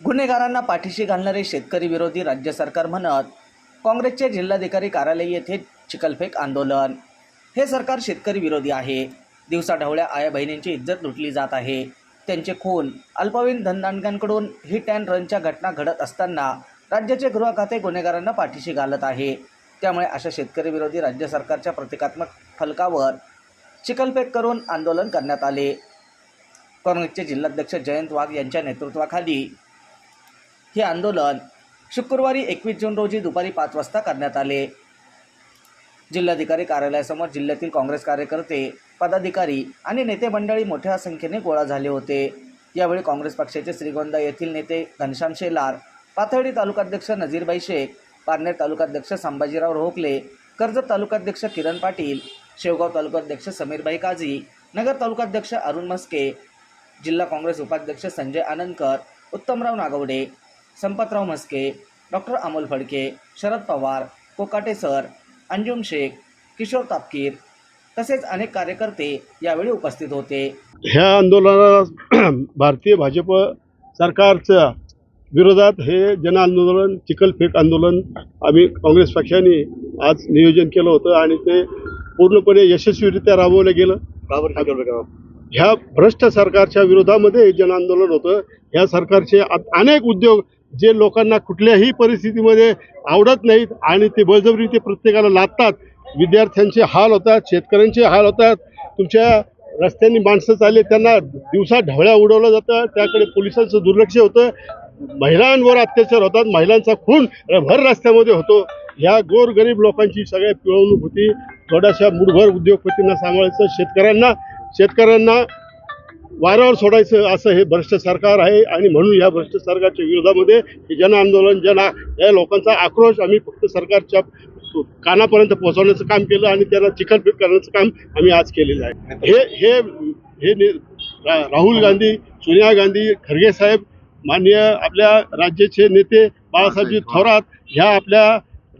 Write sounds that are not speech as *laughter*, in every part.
गुन्हेगारांना पाठीशी घालणारे शेतकरी विरोधी राज्य सरकार म्हणत काँग्रेसचे जिल्हाधिकारी कार्यालय येथे चिखलफेक आंदोलन. हे सरकार शेतकरी विरोधी आहे. दिवसाढवळ्या आया बहिणींची इज्जत लुटली जात आहे. त्यांचे खून अल्पवयीन धनदांडग्यांकडून हिट अँड रनच्या घटना घडत असताना राज्याचे गृह खाते गुन्हेगारांना पाठीशी घालत आहे. त्यामुळे अशा शेतकरी विरोधी राज्य सरकारच्या प्रतिकात्मक फलकावर चिखलफेक करून आंदोलन करण्यात आले. काँग्रेसचे जिल्हाध्यक्ष जयंत वाघ यांच्या नेतृत्वाखाली हे आंदोलन शुक्रवारी एकवीस जून रोजी दुपारी पाच वाजता करण्यात आले. जिल्हाधिकारी कार्यालयासमोर जिल्ह्यातील काँग्रेस कार्यकर्ते पदाधिकारी आणि नेते मंडळी मोठ्या संख्येने गोळा झाले होते. यावेळी काँग्रेस पक्षाचे श्रीगोंदा येथील नेते घनश्याम शेलार पाथर्डी तालुकाध्यक्ष नजीरबाई शेख पारनेर तालुकाध्यक्ष संभाजीराव रोहकले कर्जत तालुकाध्यक्ष किरण पाटील शेवगाव तालुकाध्यक्ष समीरबाई काझी नगर तालुकाध्यक्ष अरुण मस्के जिल्हा काँग्रेस उपाध्यक्ष संजय आनंदकर उत्तमराव नागवडे संपतराव म्हस्के डॉक्टर अमोल फडके शरद पवार कोकाटे सर अंजुम शेख किशोर तापकीर तसेच अनेक कार्यकर्ते यावेळी उपस्थित होते. ह्या आंदोलनाला *clears throat* भारतीय भाजप सरकारच्या विरोधात हे जन आंदोलन चिखलफेक आंदोलन आम्ही काँग्रेस पक्षाने आज नियोजन केलं होतं आणि ते पूर्णपणे यशस्वीरित्या राबवलं गेलं. ह्या भ्रष्ट सरकारच्या विरोधामध्ये हे जन आंदोलन होतं. ह्या सरकारचे अनेक उद्योग जे लोकांना कुठल्याही परिस्थितीमध्ये आवडत नाहीत आणि ते बळजबरी ते प्रत्येकाला लादतात विद्यार्थ्यांचे हाल होतात शेतकऱ्यांचे हाल होतात तुमच्या रस्त्यांनी माणसं चालले त्यांना दिवसा ढवळ्या उडवलं जातं त्याकडे पोलिसांचं दुर्लक्ष होतं महिलांवर अत्याचार होतात महिलांचा खून भर रस्त्यामध्ये होतो. ह्या गोरगरीब लोकांची सगळ्या पिळवणूक होती. थोड्याशा मुठभर उद्योगपतींना सांभाळायचं शेतकऱ्यांना शेतकऱ्यांना वाऱ्यावर सोडायचं असं हे भ्रष्ट सरकार आहे आणि म्हणून या भ्रष्ट सरकारच्या विरोधामध्ये हे जन आंदोलन जन या लोकांचा आक्रोश आम्ही फक्त सरकारच्या कानापर्यंत पोहोचवण्याचं काम केलं आणि त्याला चिखलफेक करण्याचं काम आम्ही आज केलेलं आहे. हे हे हे राहुल गांधी सोनिया गांधी खरगे साहेब माननीय आपल्या राज्याचे नेते बाळासाहेबजी थोरात ह्या आपल्या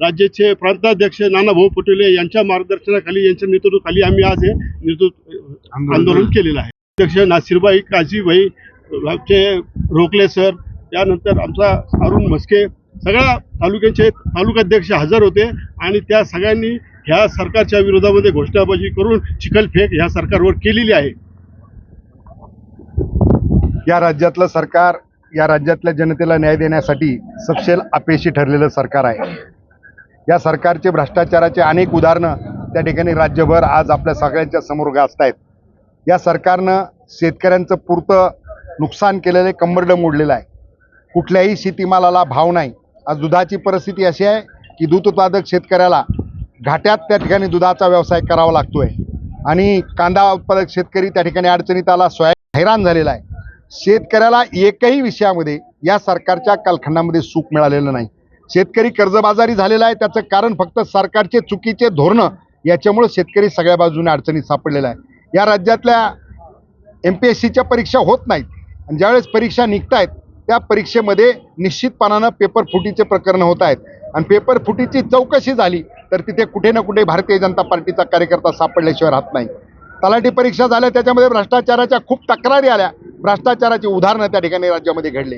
राज्याचे प्रांताध्यक्ष नानाभाऊ पटोले यांच्या मार्गदर्शनाखाली यांच्या नेतृत्वाखाली आम्ही आज हे नेतृत्व आंदोलन केलेलं आहे. अध्यक्ष नासिरबाई काजीबाई आमचे रोकले सर त्यानंतर आमचा अरुण म्हस्के सगळ्या तालुक्याचे तालुकाध्यक्ष हजर होते आणि त्या सगळ्यांनी ह्या सरकारच्या विरोधामध्ये घोषणाबाजी करून चिखलफेक ह्या सरकारवर केलेली आहे. या राज्यातलं सरकार या राज्यातल्या जनतेला न्याय देण्यासाठी सपशेल अपेशी ठरलेलं सरकार आहे. या सरकारचे भ्रष्टाचाराचे अनेक उदाहरणं त्या ठिकाणी राज्यभर आज आपल्या सगळ्यांच्या समोर गाजत आहेत या सरकारनं शेतकऱ्यांचं पुरतं नुकसान केलेलं कंबरडं मोडलेलं आहे. कुठल्याही शेतीमालाला भाव नाही. आज दुधाची परिस्थिती अशी आहे की दूध उत्पादक शेतकऱ्याला घाट्यात त्या ठिकाणी दुधाचा व्यवसाय करावा लागतोय. आणि कांदा उत्पादक शेतकरी त्या ठिकाणी अडचणीत आला स्वयं हैराण झालेला आहे. शेतकऱ्याला एकही विषयामध्ये या सरकारच्या कालखंडामध्ये सुख मिळालेलं नाही. शेतकरी कर्जबाजारी झालेला आहे. त्याचं कारण फक्त सरकारचे चुकीचे धोरणं याच्यामुळे शेतकरी सगळ्या बाजूने अडचणीत सापडलेला आहे. या राज्यातल्या एम पी एस सीच्या परीक्षा होत नाहीत. आणि ज्यावेळेस परीक्षा निघत आहेत त्या परीक्षेमध्ये निश्चितपणानं पेपर फुटीचे प्रकरण होत आहेत. आणि पेपर फुटीची चौकशी झाली तर तिथे कुठे ना कुठे भारतीय जनता पार्टीचा कार्यकर्ता सापडल्याशिवाय राहत नाही. तलाठी परीक्षा झाल्या त्याच्यामध्ये भ्रष्टाचाराच्या खूप तक्रारी आल्या. भ्रष्टाचाराची उदाहरणं त्या ठिकाणी राज्यामध्ये घडले.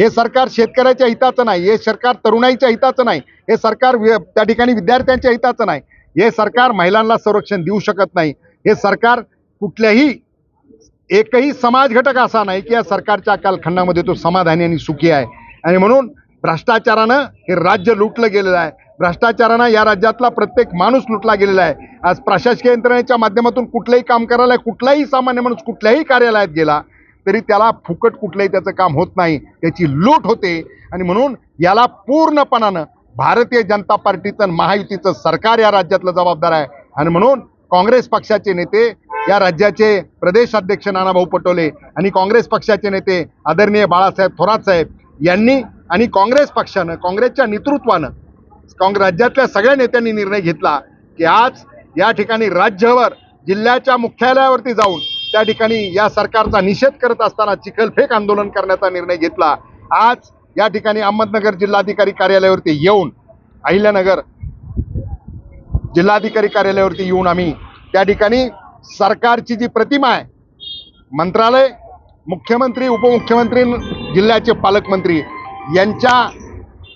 हे सरकार शेतकऱ्याच्या हिताचं नाही हे सरकार तरुणाईच्या हिताचं नाही हे सरकार वि- त्या ठिकाणी विद्यार्थ्यांच्या हिताचं नाही. हे सरकार महिलांना संरक्षण देऊ शकत नाही. हे सरकार कुठल्याही एकही समाज घटक असा नाही की या सरकारच्या कालखंडामध्ये तो समाधानी आणि सुखी आहे. आणि म्हणून भ्रष्टाचारानं हे राज्य लुटलं गेलेलं आहे. भ्रष्टाचारानं या राज्यातला प्रत्येक माणूस लुटला गेलेला आहे. आज प्रशासकीय यंत्रणेच्या माध्यमातून कुठलंही काम करायला कुठलाही सामान्य माणूस कुठल्याही कार्यालयात गेला तरी त्याला फुकट कुठलंही त्याचं काम होत नाही. त्याची लूट होते. आणि म्हणून याला पूर्णपणानं भारतीय जनता पार्टीचं महायुतीचं सरकार या राज्यातलं जबाबदार आहे. आणि म्हणून काँग्रेस पक्षाचे नेते या राज्याचे प्रदेश अध्यक्ष नानाभाऊ पटोले आणि काँग्रेस पक्षाचे नेते आदरणीय बाळासाहेब थोरात साहेब यांनी आणि काँग्रेस पक्षानं काँग्रेसच्या नेतृत्वानं काँग्रेस राज्यातल्या सगळ्या नेत्यांनी निर्णय घेतला की आज या ठिकाणी राज्यभर जिल्ह्याच्या मुख्यालयावरती जाऊन त्या ठिकाणी या सरकारचा निषेध करत असताना चिखलफेक आंदोलन करण्याचा निर्णय घेतला. आज या ठिकाणी अहमदनगर जिल्हाधिकारी कार्यालयावरती येऊन अहिल्यानगर जिल्हाधिकारी कार्यालयावरती येऊन आम्ही त्या ठिकाणी सरकारची जी प्रतिमा आहे मंत्रालय मुख्यमंत्री उपमुख्यमंत्री जिल्ह्याचे पालकमंत्री यांच्या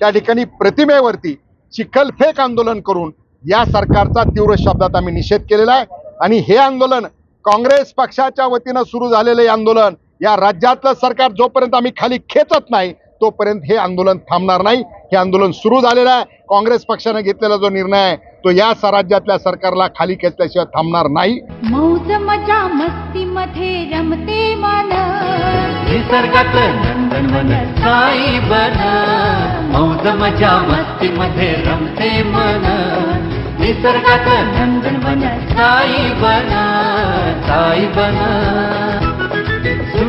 त्या ठिकाणी प्रतिमेवरती चिखलफेक आंदोलन करून या सरकारचा तीव्र शब्दात आम्ही निषेध केलेला आहे. आणि हे आंदोलन काँग्रेस पक्षाच्या वतीनं सुरू झालेलं आंदोलन या राज्यातलं सरकार जोपर्यंत आम्ही खाली खेचत नाही तोपर्यंत हे आंदोलन थांबणार नाही. हे आंदोलन सुरू झालेलं आहे. काँग्रेस पक्षाने घेतलेला जो निर्णय आहे तो या स- राज्यातल्या सरकारला खाली खेचल्याशिवाय थांबणार नाही. मौज मजा मस्ती मध्ये रमते मन. निसर्गात नंदनवन साई बन मौज मजा मस्ती मध्ये रमते मन. निसर्गात नंदनवन साई बन साई बन